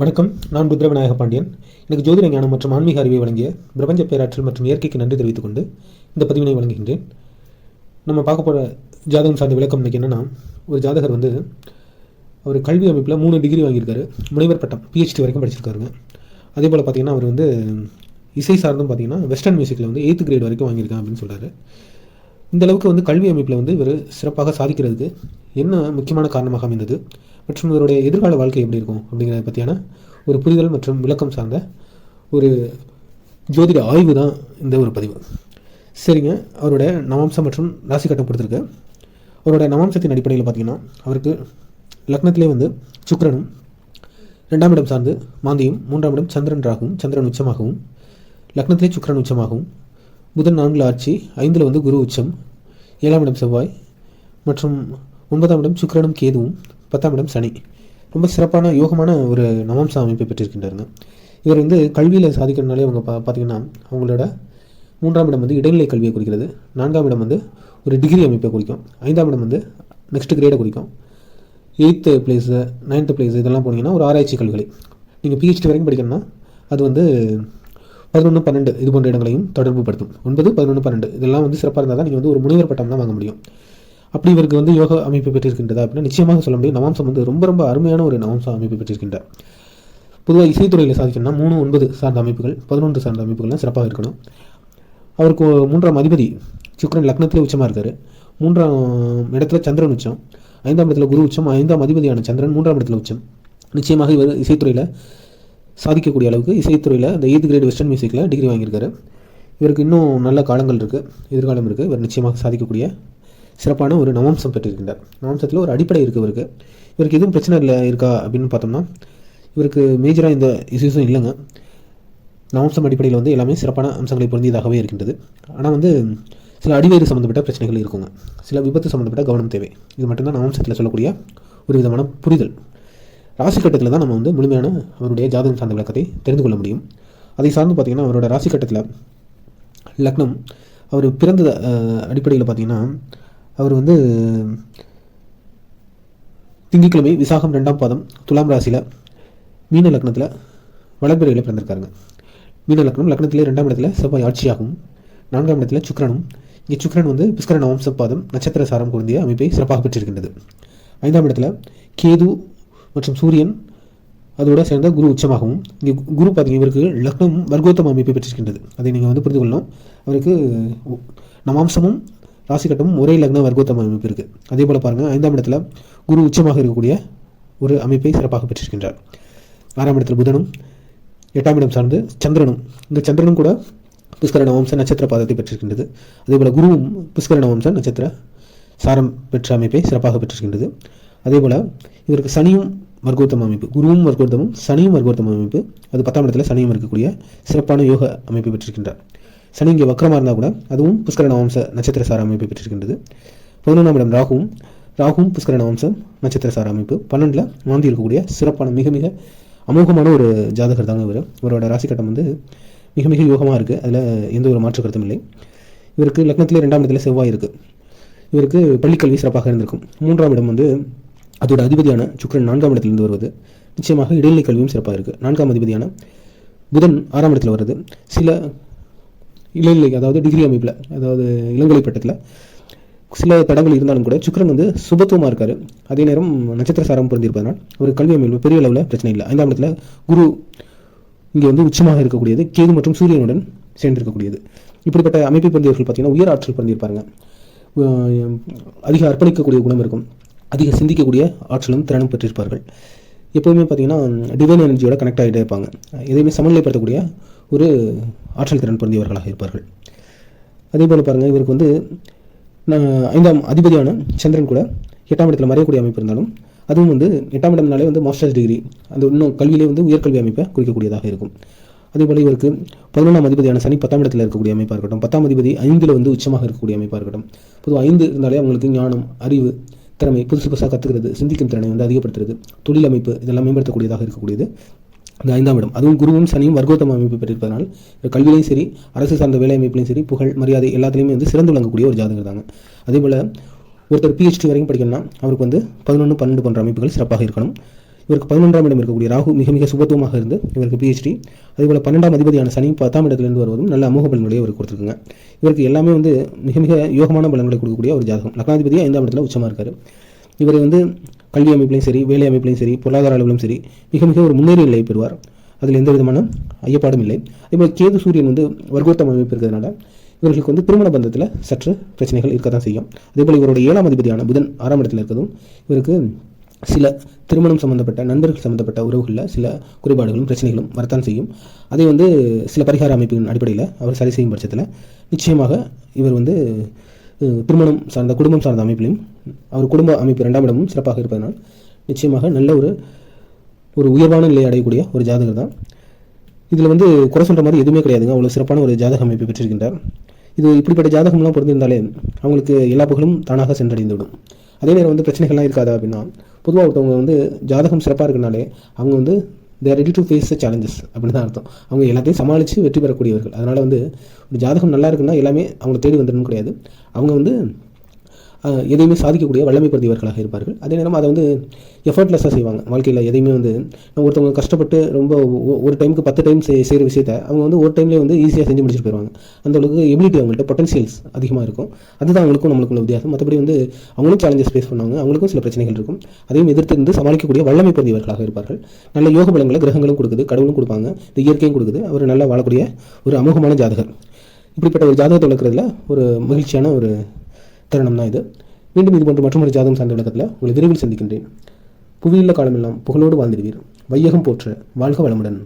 வணக்கம். நான் ருத்ரவிநாயக பாண்டியன். எனக்கு ஜோதிட ஞானம் மற்றும் ஆன்மீக அறிவை வழங்கிய பிரபஞ்ச பேராற்றல் மற்றும் இயற்கைக்கு நன்றி தெரிவித்துக் கொண்டு இந்த பதிவினை வழங்குகின்றேன். நம்ம பார்க்க போகிற ஜாதகம் சார்ந்த விளக்கம் இன்றைக்கி என்னென்னா ஒரு ஜாதகர் வந்து அவர் கல்வி அமைப்பில் மூணு டிகிரி வாங்கியிருக்காரு. முனைவர் பட்டம் பிஹெச்டி வரைக்கும் படிச்சிருக்காருங்க. அதே போல் பார்த்தீங்கன்னா அவர் வந்து இசை சார்ந்தும் பார்த்தீங்கன்னா வெஸ்டர்ன் மியூசிக்கில் வந்து எயித்து கிரேட் வரைக்கும் வாங்கியிருக்காங்க அப்படின்னு சொல்கிறாரு இந்த அளவுக்கு வந்து கல்வி அமைப்பில் வந்து இவர் சிறப்பாக சாதிக்கிறதுக்கு என்ன முக்கியமான காரணமாக அமைந்தது? மற்றும் இவருடைய எதிர்கால வாழ்க்கை எப்படி இருக்கும் அப்படிங்கிறத பற்றியான ஒரு புரிதல் மற்றும் விளக்கம் சார்ந்த ஒரு ஜோதிட ஆய்வு தான் இந்த ஒரு பதிவு. சரிங்க. அவரோட நவாம்சம் மற்றும் ராசி கட்டம் கொடுத்துருக்கு. அவரோட நவாம்சத்தின் அடிப்படையில் பார்த்தீங்கன்னா அவருக்கு லக்னத்திலே வந்து சுக்கரனும் ரெண்டாம் இடம் சார்ந்து மாந்தியும் மூன்றாம் இடம் சந்திரன் ராகும் சந்திரன் உச்சமாகவும் லக்னத்திலே சுக்கரன் உச்சமாகவும் புதன் நான்கில் ஆட்சி ஐந்தில் வந்து குரு உச்சம் ஏழாம் இடம் செவ்வாய் மற்றும் ஒன்பதாம் இடம் சுக்கரனும் கேதுவும் பத்தாம் இடம் சனி. ரொம்ப சிறப்பான யோகமான ஒரு நவம்ச அமைப்பை பெற்றிருக்கின்றாருங்க. இவர் வந்து கல்வியில் சாதிக்கிறனாலே அவங்க பா பார்த்தீங்கன்னா அவங்களோட மூன்றாம் இடம் வந்து இடைநிலை கல்வியை குறிக்கிறது. நான்காம் இடம் வந்து ஒரு டிகிரி அமைப்பை குறிக்கும். ஐந்தாம் இடம் வந்து நெக்ஸ்ட் கிரேடை குறிக்கும். எயித்து பிளேஸு நைன்த்து பிளேஸ் இதெல்லாம் போனீங்கன்னா ஒரு ஆராய்ச்சி கல்விகளை. நீங்கள் பிஹெச்டி வரைக்கும் படிக்கணும்னா அது வந்து பதினொன்று பன்னெண்டு இது போன்ற இடங்களையும் தொடர்பு படுத்தும் ஒன்பது பதினொன்று பன்னெண்டு இதெல்லாம் வந்து சிறப்பாக இருந்தால் தான் நீங்கள் வந்து ஒரு முனைவர் பட்டம் தான் வாங்க முடியும். அப்படி இவருக்கு வந்து யோகா அமைப்பு பெற்றிருக்கின்றதா அப்படின்னா நிச்சயமாக சொல்ல முடியும். நவாம்சம் வந்து ரொம்ப ரொம்ப அருமையான ஒரு நவாம்ச அமைப்பு பெற்றிருக்கின்றார். பொதுவாக இசைத்துறையில் சாதிக்கணும்னா மூணு ஒன்பது சார்ந்த அமைப்புகள் பதினொன்று சார்ந்த அமைப்புகள்லாம் சிறப்பாக இருக்கணும். அவருக்கு மூன்றாம் அதிபதி சுக்கரன் லக்னத்திலே உச்சமாக இருக்கார். மூன்றாம் இடத்துல சந்திரன் உச்சம். ஐந்தாம் இடத்துல குரு உச்சம். ஐந்தாம் அதிபதியான சந்திரன் மூன்றாம் இடத்துல உச்சம். நிச்சயமாக இவர் இசைத்துறையில் சாதிக்கக்கூடிய அளவுக்கு இசைத்துறையில் இந்த எய்த் கிரேட் வெஸ்டர்ன் மியூசிக்கில் டிகிரி வாங்கியிருக்காரு. இவருக்கு இன்னும் நல்ல காலங்கள் இருக்குது எதிர்காலம் இருக்குது இவர் நிச்சயமாக சாதிக்கக்கூடிய சிறப்பான ஒரு நவம்சம் பெற்றிருக்கின்றார். நவம்சத்தில் ஒரு அடிப்படை இருக்குது இவருக்கு. இவருக்கு எதுவும் பிரச்சனை இல்லை இருக்கா அப்படின்னு பார்த்தோம்னா இவருக்கு மேஜராக இந்த இஷ்யூஸும் இல்லைங்க. நவம்சம் அடிப்படையில் வந்து எல்லாமே சிறப்பான அம்சங்களை பொருந்தியதாகவே இருக்கின்றது. ஆனால் வந்து சில அடிவேறு சம்மந்தப்பட்ட பிரச்சனைகள் இருக்குங்க. சில விபத்து சம்மந்தப்பட்ட கவனம் தேவை. இது மட்டும்தான் நவம்சத்தில் சொல்லக்கூடிய ஒரு விதமான புரிதல். ராசி கட்டத்தில் தான் நம்ம வந்து முழுமையான அவருடைய ஜாதகம் சார்ந்த விளக்கத்தை தெரிந்து கொள்ள முடியும். அதை சார்ந்து பார்த்திங்கன்னா அவரோட ராசி கட்டத்தில் லக்னம் அவர் பிறந்த அடிப்படையில் பார்த்திங்கன்னா அவர் வந்து திங்கட்கிழமை விசாகம் ரெண்டாம் பாதம் துலாம் ராசியில் மீன லக்னத்தில் வளர்பிறையில் பிறந்திருக்காருங்க. மீன லக்னம் லக்னத்திலே ரெண்டாம் இடத்துல செவ்வாய் ஆட்சியாகும். நான்காம் இடத்துல சுக்கரனும் இங்கே சுக்கரன் வந்து புஷ்கரன் வம்ச பாதம் நட்சத்திர சாரம் குழந்தைய அமைப்பை சிறப்பாக பெற்றிருக்கின்றது. ஐந்தாம் இடத்துல கேது மற்றும் சூரியன் அதோட சேர்ந்த குரு உச்சமாகவும் இங்கே குரு பார்த்தீங்க இவருக்கு லக்னம் வர்க்கோத்தம் அமைப்பை பெற்றிருக்கின்றது. அதை நீங்கள் வந்து புரிந்து கொள்ளணும். அவருக்கு நவாம்சமும் ராசி கட்டமும் ஒரே லக்ன வர்க்கோத்தம அமைப்பு இருக்குது அதே போல் பாருங்கள் ஐந்தாம் இடத்துல குரு உச்சமாக இருக்கக்கூடிய ஒரு அமைப்பை சிறப்பாக பெற்றிருக்கின்றார். ஆறாம் இடத்துல புதனும் எட்டாம் இடம் சார்ந்து சந்திரனும். இந்த சந்திரனும் கூட புஷ்கர நவம்ச நட்சத்திர பாதத்தை பெற்றிருக்கின்றது. அதே போல் குருவும் புஷ்கர நவம்ச நட்சத்திர சாரம் பெற்ற அமைப்பை சிறப்பாக பெற்றிருக்கின்றது. அதே போல் இவருக்கு சனியும் வர்க்கோத்தம அமைப்பு குருவும் வர்க்கோத்தமும் சனியும் வர்க்கோத்தம அமைப்பு. அது பத்தாம் இடத்துல சனியும் இருக்கக்கூடிய சிறப்பான யோக அமைப்பை பெற்றிருக்கின்றார். சனி இங்கே வக்கரமாக இருந்தால் கூட அதுவும் புஷ்கர நவம்ச நட்சத்திர சார அமைப்பு பெற்றிருக்கின்றது. பதினொன்றாம் இடம் ராகுவும். ராகுவும் புஷ்கர நவம்சம் நட்சத்திர சார அமைப்பு பன்னெண்டில் மாந்தி இருக்கக்கூடிய சிறப்பான மிக மிக அமோகமான ஒரு ஜாதகர் தாங்க இவர். இவரோட ராசி கட்டம் வந்து மிக மிக யோகமாக இருக்குது அதில் எந்த ஒரு மாற்று கருத்தும் இல்லை. இவருக்கு லக்னத்திலே ரெண்டாம் இடத்துல செவ்வாய் இருக்குது இவருக்கு பள்ளிக்கல்வி சிறப்பாக இருந்திருக்கும். மூன்றாம் இடம் வந்து அதோட அதிபதியான சுக்கரன் நான்காம் இடத்திலிருந்து வருவது. நிச்சயமாக இடைநிலை கல்வியும் சிறப்பாக இருக்குது நான்காம் அதிபதியான புதன் ஆறாம் இடத்தில் வருது சில இளநிலை அதாவது டிகிரி அமைப்பில் அதாவது இளங்கலை பட்டத்தில். சில தடங்கள் இருந்தாலும் கூட சுக்கரன் வந்து சுபத்துவமாக இருக்கார். அதே நேரம் நட்சத்திர சாரம் பொருந்திருப்பதனால் ஒரு கல்வி அமைப்பு பெரிய அளவில் பிரச்சனை இல்லை. ஐந்தாம் இடத்துல குரு இங்கே வந்து உச்சமாக இருக்கக்கூடியது கேது மற்றும் சூரியனுடன் சேர்ந்திருக்கக்கூடியது. இப்படிப்பட்ட அமைப்பை பிறந்தவர்கள் பார்த்தீங்கன்னா உயர் ஆற்றல் பிறந்திருப்பாங்க அதிக அர்ப்பணிக்கக்கூடிய குணம் இருக்கும். அதிக சிந்திக்கக்கூடிய ஆற்றலும் திறனும் பெற்றிருப்பார்கள். எப்போதுமே பார்த்தீங்கன்னா டிவைன் எனர்ஜியோட கனெக்ட் ஆகிட்டே இருப்பாங்க. எதையுமே சமநிலைப்படுத்தக்கூடிய ஒரு ஆற்றல் திறன் பொருந்தியவர்களாக இருப்பார்கள். அதே போல் பாருங்கள் இவருக்கு வந்து ஐந்தாம் அதிபதியான சந்திரன் கூட எட்டாம் இடத்துல மறையக்கூடிய அமைப்பு இருந்தாலும் அதுவும் வந்து எட்டாம் இடம்னாலே வந்து மாஸ்டர்ஸ் டிகிரி அந்த இன்னும் கல்வியிலே வந்து உயர்கல்வி அமைப்பை குறிக்கக்கூடியதாக இருக்கும். அதே போல் இவருக்கு பதினொன்றாம் அதிபதியான சனி பத்தாம் இடத்தில் இருக்கக்கூடிய அமைப்பாக இருக்கட்டும் பத்தாம் அதிபதி ஐந்தில் வந்து உச்சமாக இருக்கக்கூடிய அமைப்பாக இருக்கட்டும் பொதுவாக ஐந்து இருந்தாலே அவங்களுக்கு ஞானம் அறிவு திறமை புதுசு புதுசாக கற்றுக்கிறது சிந்திக்கும் திறனை வந்து அதிகப்படுத்துறது தொழில் அமைப்பு இதெல்லாம் மேம்படுத்தக்கூடியதாக இருக்கக்கூடியது. இந்த ஐந்தாம் இடம். அதுவும் குருவும் சனியும் வர்க்கோத்தம அமைப்பு பெற்றிருப்பதனால் கல்வியிலையும் சரி அரசு சார்ந்த வேலை அமைப்புலையும் சரி புகழ் மரியாதை எல்லாத்துலேயுமே வந்து சிறந்து விளங்கக்கூடிய ஒரு ஜாதகர் தாங்க. அதே போல் ஒருத்தர் பிஹெச்டி வரைக்கும் படிக்கணும்னா அவருக்கு வந்து பதினொன்று பன்னெண்டு போன்ற அமைப்புகள் சிறப்பாக இருக்கணும். இவருக்கு பதினொன்றாம் இடம் இருக்கக்கூடிய ராகு மிக மிக சுபத்துவமாக இருந்து இவருக்கு பிஹெச்டி அதேபோல் பன்னெண்டாம் அதிபதியான சனி பத்தாம் இடத்துலேருந்து வருவதும் நல்ல அமோக பலன்களை அவர் கொடுத்துருக்குங்க. இவருக்கு எல்லாமே வந்து மிக மிக யோகமான பலன்களை கொடுக்கக்கூடிய ஒரு ஜாதகம். லக்னாதிபதி ஐந்தாம் இடத்துல உச்சமாக இருக்கார். இவர் வந்து கல்வி அமைப்பிலையும் சரி வேலை அமைப்பிலையும் சரி பொருளாதார அளவிலும் சரி மிக மிக ஒரு முன்னேறிய நிலையை பெறுவார். அதில் எந்த விதமான ஐயப்பாடும் இல்லை. அதேபோல் கேது சூரியன் வந்து வர்க்கோத்தம் அமைப்பு இருக்கிறதுனால இவர்களுக்கு வந்து திருமண பந்தத்தில் சற்று பிரச்சனைகள் இருக்க தான் செய்யும் அதேபோல் இவருடைய ஏழாம் அதிபதியான புதன் ஆறாம் இடத்தில் இருக்கிறதும் இவருக்கு சில திருமணம் சம்பந்தப்பட்ட நண்பர்கள் சம்பந்தப்பட்ட உறவுகளில் சில குறைபாடுகளும் பிரச்சனைகளும் வரத்தான் செய்யும். அதை வந்து சில பரிகார அமைப்பின் அடிப்படையில் அவர் சரி செய்யும் பட்சத்தில் நிச்சயமாக இவர் வந்து திருமணம் சார்ந்த குடும்பம் சார்ந்த அமைப்பிலும் அவர் குடும்ப அமைப்பு இரண்டாம் இடமும் சிறப்பாக இருப்பதனால் நிச்சயமாக நல்ல ஒரு ஒரு உயர்வான நிலையை அடையக்கூடிய ஒரு ஜாதகர் தான். இதில் வந்து குறை சொல்கிற மாதிரி எதுவுமே கிடையாதுங்க. அவ்வளோ சிறப்பான ஒரு ஜாதக அமைப்பை பெற்றிருக்கின்றார். இது இப்படிப்பட்ட ஜாதகம்லாம் பொருந்திருந்தாலே அவங்களுக்கு எல்லா புகழும் தானாக சென்றடைந்து விடும் அதே நேரம் வந்து பிரச்சனைகள்லாம் இருக்காதா அப்படின்னா பொதுவாக ஒருத்தவங்க வந்து ஜாதகம் சிறப்பாக இருக்கனாலே அவங்க வந்து they're ready to face the challenges அப்படின்னு தான் அர்த்தம். அவங்க எல்லாத்தையும் சமாளித்து வெற்றி பெறக்கூடியவர்கள். அதனால் வந்து ஒரு ஜாதகம் நல்லா இருக்குன்னா எல்லாமே அவங்க தேடி வந்துடணும் கிடையாது. அவங்க வந்து எதையுமே சாதிக்கக்கூடிய வல்லமை பிரதிவர்களாக இருப்பார்கள். அதே நேரம் அதை வந்து எஃபர்ட்லெஸ்ஸாக செய்வாங்க. வாழ்க்கையில் எதையுமே வந்து நம்ம ஒருத்தவங்க கஷ்டப்பட்டு ரொம்ப ஒரு டைமுக்கு பத்து டைம் செய்கிற விஷயத்த அவங்க வந்து ஒரு டைம்லேயே வந்து ஈஸியாக செஞ்சு முடிச்சுட்டு போயிடுவாங்க அந்த அளவுக்கு எபிலிட்டி அவங்கள்ட்ட பொட்டன்ஷியல்ஸ் அதிகமாக இருக்கும். அதுதான் அவங்களுக்கும் நம்மளுக்குள்ள வித்தியாசம். மற்றபடி வந்து அவங்களும் சேலஞ்சஸ் ஃபேஸ் பண்ணுவாங்க. அவங்களுக்கும் சில பிரச்சனைகள் இருக்கும். அதையும் எதிர்த்து இருந்து சமாளிக்கக்கூடிய வல்லமை பிரதிவர்களாக இருப்பார்கள். நல்ல யோக பலங்களை கிரகங்களும் கொடுக்குது கடவுளும் கொடுப்பாங்க. இந்த இயற்கையும் கொடுக்குது. அவர் நல்லா வாழக்கூடிய ஒரு அமோகமான ஜாதகர். இப்படிப்பட்ட ஒரு ஜாதகத்தை வளர்க்குறதுல ஒரு மகிழ்ச்சியான ஒரு தருணம் தான் இது. மீண்டும் இது போன்ற மற்றொரு ஜாதகம் சார்ந்த விளக்கத்தில் உங்களை விரைவில் சந்திக்கின்றேன். புவியுள்ள காலமெல்லாம் புகழோடு வாழ்ந்திடுவீர். வையகம் போற்ற வாழ்க வளமுடன்.